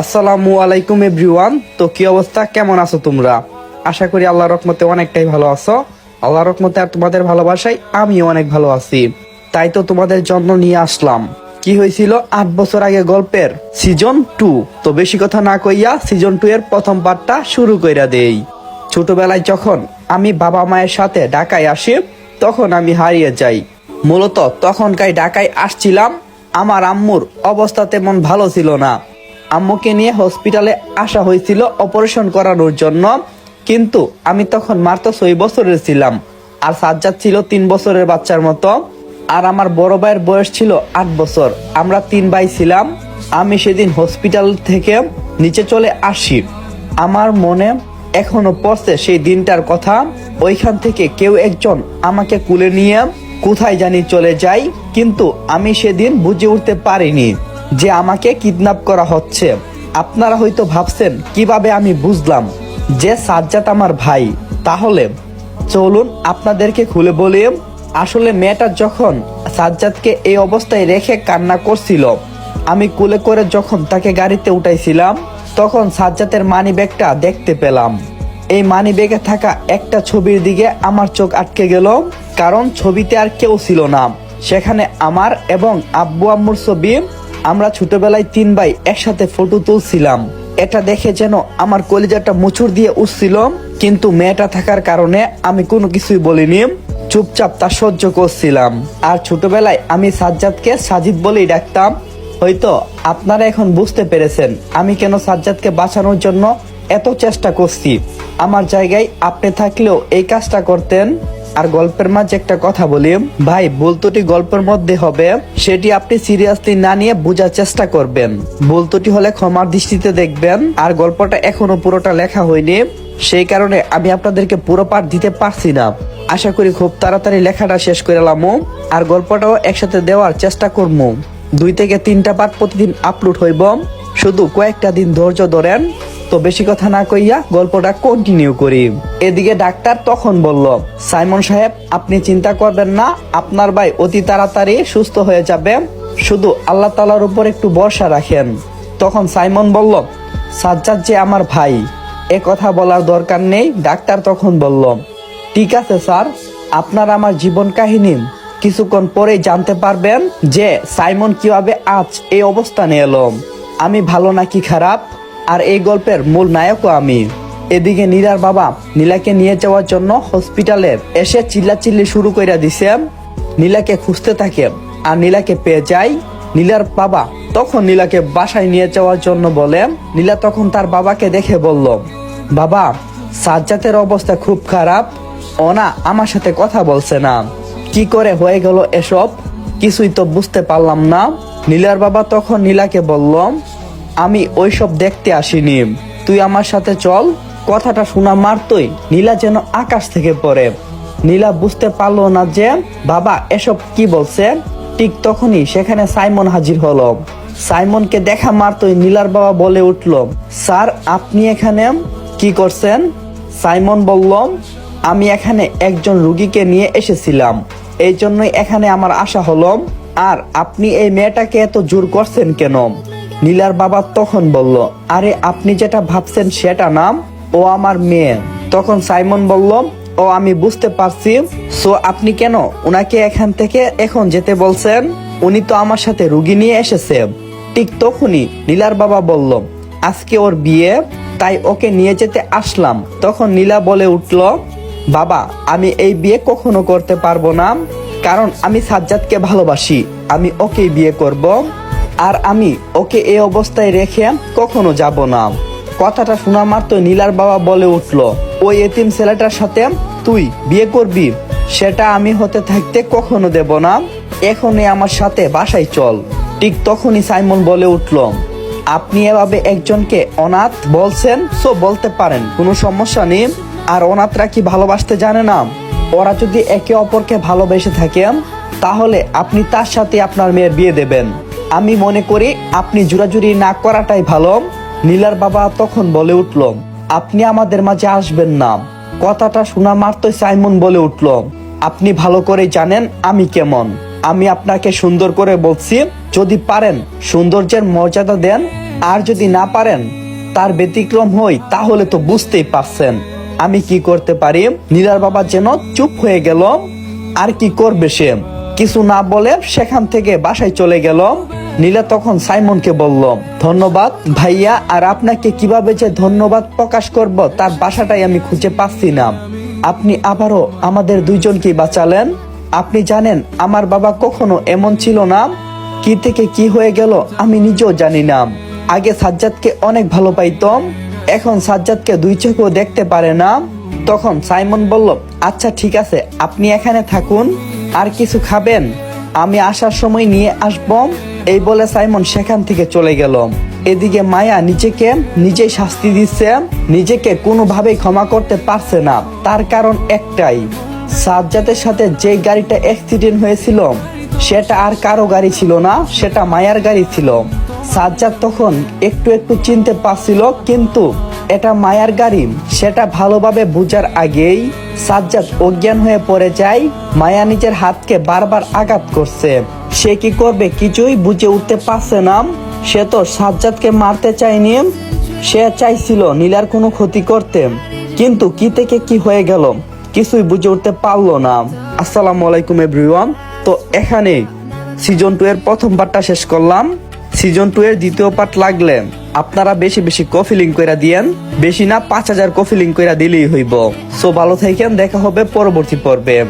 আসসালামু আলাইকুম এভরিওয়ান। তো কি অবস্থা? কেমন আছো তোমরা? আশা করি আল্লাহ রকমতে অনেকটাই ভালো আছো। আল্লাহ রহমতে আর তোমাদের ভালোবাসায় আমিও অনেক ভালো আছি। তাই তো তোমাদের জন্য নিয়ে আসলাম। কি হয়েছিল আট বছর আগে গল্পের? সিজন টু তো বেশি কথা না কইয়া সিজন টু এর প্রথম পার্টটা শুরু কইরা দেই। ছোটবেলায় যখন আমি বাবা মায়ের সাথে ঢাকায় আসি, তখন আমি হারিয়ে যাই। মূলত তখনকার ঢাকায় আসছিলাম, আমার আম্মুর অবস্থা তেমন ভালো ছিল না। আম্মুকে নিয়ে হসপিটালে আসা হয়েছিল অপারেশন করানোর জন্য। কিন্তু আমি তখন মাত্র ছয় বছরের ছিলাম। আর সাজ্জাদ ছিল তিন বছরের বাচ্চার মতো। আর আমার বড় ভাইয়ের বয়স ছিল আট বছর। আমরা তিন ভাই ছিলাম। আমি সেদিন হসপিটাল থেকে নিচে চলে আসি। আমার মনে এখনও পড়ছে সেই দিনটার কথা। ওইখান থেকে কেউ একজন আমাকে কুলে নিয়ে কোথায় জানি চলে যাই কিন্তু আমি সেদিন বুঝে উঠতে পারিনি। যে আমাকে কিডন্যাপ করা হচ্ছে। আপনারা হয়তো ভাবছেন, কীভাবে আমি বুঝলাম? যে সাজ্জাদ আমার ভাই, তাহলে চলুন আপনাদেরকে খুলে বলি, আসলে মেয়েটা যখন সাজ্জাদকে এই অবস্থায় রেখে কান্না করছিল, আমি কুলে করে যখন তাকে গাড়িতে উঠাইছিলাম, তখন সাজ্জাদের মানি ব্যাগটা দেখতে পেলাম। এই মানি ব্যাগে থাকা একটা ছবির দিকে আমার চোখ আটকে গেল, কারণ ছবিতে আর কেউ ছিল না। সেখানে আমার এবং আব্বু আম্মুর ছবি আমরা ছোটবেলায় তিন ভাই একসাথে ফটো তুলছিলাম। এটা দেখে যেন আমার কলিজাটা মুচুর দিয়ে উঠছিল, কিন্তু মেয়েটা থাকার কারণে আমি কোনো কিছুই বলিনি। চুপচাপ তা সহ্য করছিলাম। আর ছোটবেলায় আমি সাজ্জাদকে সাজিদ বলেই ডাকতাম। হয়তো আপনারা এখন বুঝতে পেরেছেন, আমি কেন সাজ্জাদকে বাঁচানোর জন্য এত চেষ্টা করছি। আমার জায়গায় আপনি থাকলেও এই কাজটা করতেন। আর গল্পের মাঝে একটা কথা বলি। ভাই বলতুটি গল্পের মধ্যে হবে, সেটি আপনি সিরিয়াসলি না নিয়ে বোঝার চেষ্টা করবেন। বলতুটি হলে ক্ষমার দৃষ্টিতে দেখবেন। আর গল্পটা এখনও পুরোটা লেখা হয়নি। সেই কারণে আমি আপনাদেরকে পুরো পাঠ দিতে পারছি না। আশা করি খুব তাড়াতাড়ি লেখাটা শেষ করে এলামো আর গল্পটাও একসাথে দেওয়ার চেষ্টা করব দুই থেকে তিনটা পার্ট প্রতিদিন আপলোড হইব। শুধু কয়েকটা দিন ধৈর্য ধরেন। তো বেশি কথা না কইয়া গল্পটা কন্টিনিউ করি। এদিকে ডাক্তার তখন বলল, সাইমন সাহেব, আপনি চিন্তা করবেন না, আপনার ভাই অতি তাড়াতাড়ি সুস্থ হয়ে যাবে। শুধু আল্লাহ তালার উপর একটু ভরসা রাখেন। তখন সাইমন বলল, সাজ্জাদ যে আমার ভাই, এ কথা বলার দরকার নেই। ডাক্তার তখন বলল, ঠিক আছে স্যার, আপনার আমার জীবন কাহিনী কিছুক্ষণ পরেই জানতে পারবেন যে সাইমন কীভাবে আজ এই অবস্থানে এলো। আমি ভালো নাকি খারাপ? আর এই গল্পের মূল নায়কও আমি। এদিকে নীলার বাবা নীলাকে নিয়ে যাওয়ার জন্য হসপিটালে এসে চিল্লাচিল্লি শুরু করে দিছে, নীলাকে খুঁজতে থাকে আর নীলাকে পেয়ে যায় নীলার বাবা তখন নীলাকে বাসায় নিয়ে যাওয়ার জন্য বলে, নীলা তখন তার বাবাকে দেখে বলল, বাবা সাজ্জাতের অবস্থা খুব খারাপ। ওনা আমার সাথে কথা বলছে না। কি করে হয়ে গেল এসব? কিছুই তো বুঝতে পারলাম না নীলার বাবা তখন নীলাকে বলল আমি ওইসব দেখতে আসিনি। তুই আমার সাথে চল, কথাটা শোনা মারতই নীলা যেন আকাশ থেকে পড়ে। নীলা বুঝতে পারল না যে, বাবা, এসব কি বলছে? ঠিক তখনই সেখানে সাইমন হাজির হলো। সাইমনকে দেখা মারতই নীলার বাবা বলে উঠল, স্যার, আপনি এখানে? কি করছেন? সাইমন বলল, আমি এখানে একজন রুগীকে নিয়ে এসেছিলাম। এই জন্যই এখানে আমার আশা হলো। আর আপনি এই মেয়েটাকে এত জোর করছেন কেন? নীলার বাবা তখন বলল, আরে, আপনি যেটা ভাবছেন সেটা নাম, ও আমার মেয়ে। তখন সাইমন বলল, ও, আমি বুঝতে পারছি। সো আপনি কেন? ওনাকে এখান থেকে এখন যেতে বলছেন? উনি তো আমার সাথে রুগী নিয়ে এসেছে। ঠিক তখনই নীলার বাবা বলল, আজকে ওর বিয়ে, তাই ওকে নিয়ে যেতে আসলাম। তখন নীলা বলে উঠল, বাবা, আমি এই বিয়ে কখনো করতে পারব না। কারণ আমি সাজ্জাদকে ভালোবাসি। আমি ওকেই বিয়ে করব। আর আমি ওকে এ অবস্থায় রেখে কখনো যাব না। কথাটা শোনা মাত্র নীলার বাবা বলে উঠল, ওই এতিম ছেলেটার সাথে তুই বিয়ে করবি? সেটা আমি হতে থাকতে কখনো দেব না। এখনই আমার সাথে বাসায় চল। ঠিক তখনই সাইমন বলে উঠল, আপনি এভাবে একজনকে অনাথ বলছেন, সো বলতে পারেন, কোনো সমস্যা নেই। আর অনাথরা কি ভালোবাসতে জানে না? ওরা যদি একে অপরকে ভালোবেসে থাকে, তাহলে আপনি তার সাথে আপনার মেয়ের বিয়ে দেবেন। আমি মনে করি আপনি জুরাজুরি না করাটাই ভালো। নীলার বাবা তখন বলে উঠল, আপনি আমাদের মাঝে আসবেন না। কথাটা শোনা মাত্রই সাইমন বলে উঠল, আপনি ভালো করে জানেন আমি কেমন। আমি আপনাকে সুন্দর করে বলছি, যদি পারেন সৌন্দর্যের মর্যাদা দেন, আর যদি না পারেন তার ব্যতিক্রম হই তাহলে তো বুঝতেই পারছেন। আমি কি করতে পারি? নীলার বাবা যেন চুপ হয়ে গেল, আর কি করবে সে? কিছু না বলে সেখান থেকে বাসায় চলে গেল। নীলা তখন সাইমনকে বলল, ধন্যবাদ ভাইয়া, আর আপনাকে কীভাবে যে ধন্যবাদ প্রকাশ করব তার বাসাটাই আমি খুঁজে পাচ্ছি না। আপনি আবারও আমাদের দুইজনকে বাঁচালেন। আপনি জানেন, আমার বাবা কখনো এমন ছিল না। কি থেকে কি হয়ে গেল আমি নিজেও জানি না। আগে সাজ্জাদকে অনেক ভালো পাইতাম, এখন সাজ্জাদকে দুই চোখেও দেখতে পারে না। তখন সাইমন বলল আচ্ছা ঠিক আছে, আপনি এখানে থাকুন, আর কিছু খাবেন। আমি আসার সময় নিয়ে আসব। এই বলে সাইমন সেখান থেকে চলে গেল। এদিকে মায়া নিজেকে নিজেই শাস্তি দিচ্ছে, নিজেকে কোনোভাবেই ক্ষমা করতে পারছে না। তার কারণ একটাই, সাজ্জাদের সাথে যে গাড়িটা অ্যাক্সিডেন্ট হয়েছিল, সেটা আর কারও গাড়ি ছিল না, সেটা মায়ার গাড়ি ছিল। সাজ্জাদ তখন একটু একটু চিনতে পারছিল, কিন্তু এটা মায়ার গাড়ি। সেটা ভালোভাবে বুঝার আগেই সাজ্জাদ অজ্ঞান হয়ে পড়ে যায়। মায়া নিজের হাতকে বারবার আঘাত করছে। সে কি করবে কিছুই বুঝে উঠতে পারছে না। সে তো সাজ্জাদকে মারতে চায়নি। সে চাইছিল নীলার কোনো ক্ষতি করতে। কিন্তু কি থেকে কি হয়ে গেল কিছুই বুঝে উঠতে পারল না। আসসালামু আলাইকুম এভরিওয়ান তো এখানে সিজন টু এর প্রথম পার্টটা শেষ করলাম। সিজন টু এর দ্বিতীয় পার্ট লাগলে আপনারা বেশি বেশি কফি লিঙ্ক করে দিয়েন। বেশি না, পাঁচ হাজার কফি লিঙ্ক করে দিলেই হইব। সো ভালো থাকেন, দেখা হবে পরবর্তী পর্বে।